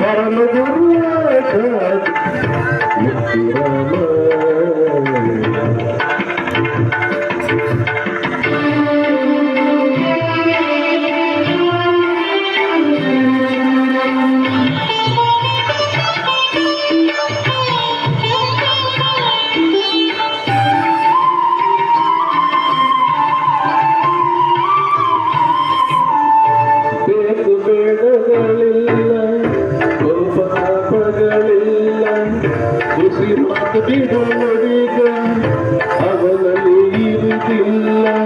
ಪರಮ ಗುರುವಾತಾದು ಬಿಡುವುದಿಲ್ಲ ಅವನಲ್ಲಿ ಇರುವುದಿಲ್ಲ.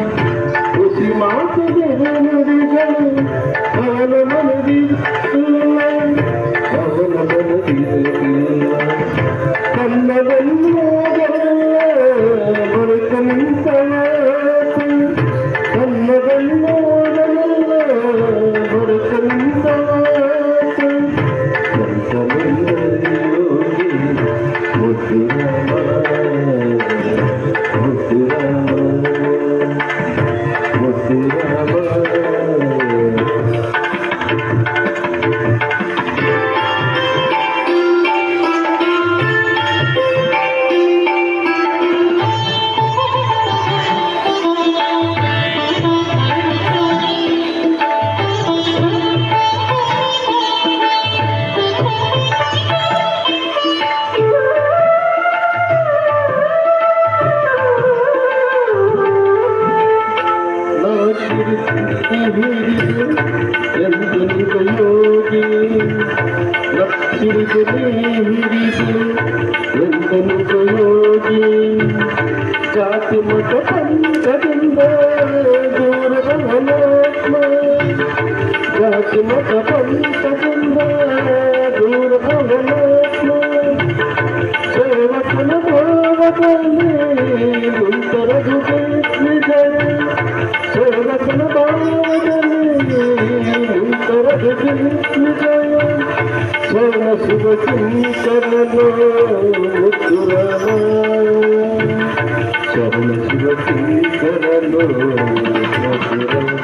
ఎంతనుయోగి కాతి ముఖ పంచబిందే దూరవలోత్మ కాతి ముఖ పంచబిందే దూరవలోత్మ సేవకుల భావకలే గుంతరగు సేవకుల భావకలే గుంతరగు नस्बती कर लो मुस्कुराना सब नस्बती कर लो मुस्कुराना